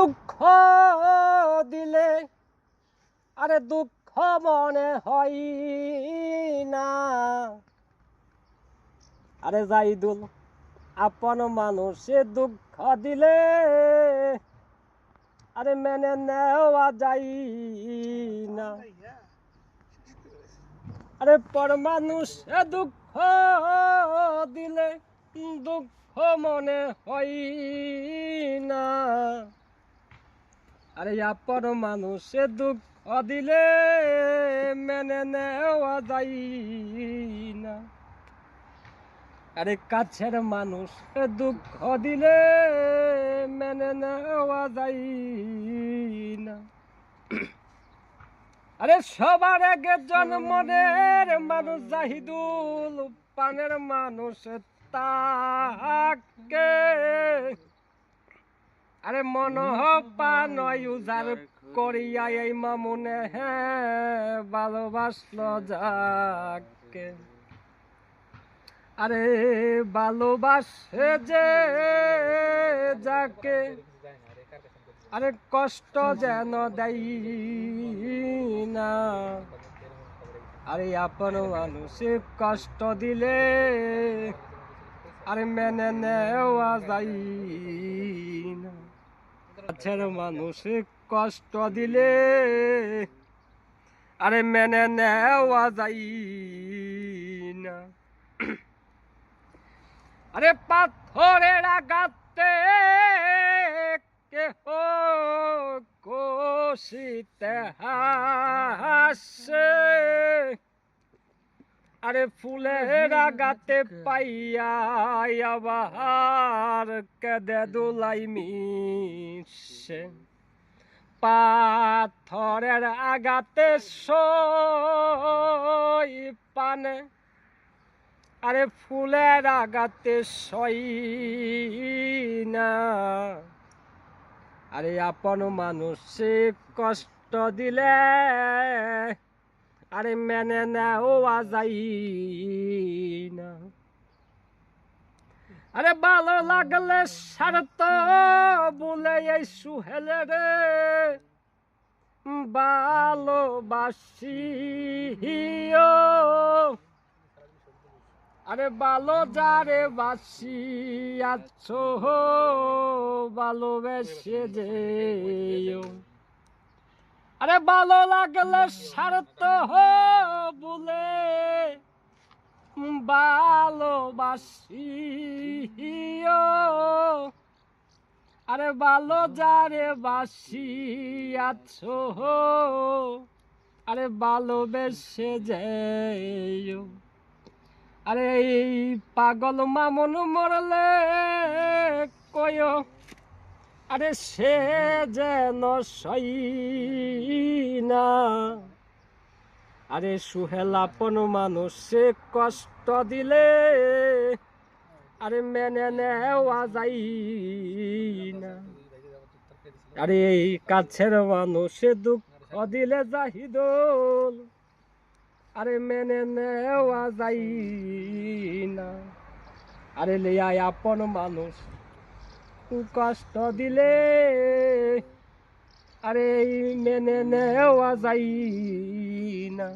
দুঃখ দিলে, আরে দুঃখ মনে হয় না। আরে জাইদুল, আপন মানুষে দুঃখ দিলে, আরে মেনে নেওয়া যাই না। আরে পর মানুষে দুঃখ দিলে, দুঃখ মনে হয় আরে আপন মানুষে দুঃখ দিলে মেনে নেওয়া যায় না। আরে কাছের মানুষ দুঃখ দিলে মেনে নেওয়া যায় না। আরে সবার আগে জন্মনের মানুষ জাহিদুল পানের মানুষ তাকে আরে মন নয় উজার করিয়া এই মামুনে ভালোবাসলো যাকে। আরে ভালোবাসে যে যাকে, আরে কষ্ট যেন দেই না আরে আপন মানুষে কষ্ট দিলে, আরে মেনে নেওয়া যাই কাছের মানুষে কষ্ট দিলে। আরে মেনে নেওয়া যাই না। আরে পাথরের আঘাতে কেহ কোশিতে হাসে। আরে ফুলের আগাতে পাইয়া আবার কেদে দুলাই মিশে। পাথরের আগাতে সই পানে। আরে ফুলের আগাতে সই না। আরে আপন মানুষে কষ্ট দিলে আরে মেনে নেওয়া যাই না আরে ভালো লাগলে সারত বলে এই সুহেলে রে। ভালোবাসিও আরে ভালো যারে বাসি আছো, ভালোবেসে যেও। আরে ভালো লাগলে স্বার্থ বলে ভালোবাসিও। আরে ভালো যারে বাসি আছো। আরে ভালোবেসে যেও। আরে এই পাগল মামন মরলে কয় আরে সে যেন না আরে সুহেলাপন মানুষে কষ্ট দিলে আরে মেনে নেওয়া যাই না আরে এই কাছের মানুষে দুঃখ দিলে জাহিদুল, আরে মেনে নেওয়া যাই না আরে লিয়াই আপন মানুষ কষ্ট দিলে আরে মেনে নেওয়া যাই না।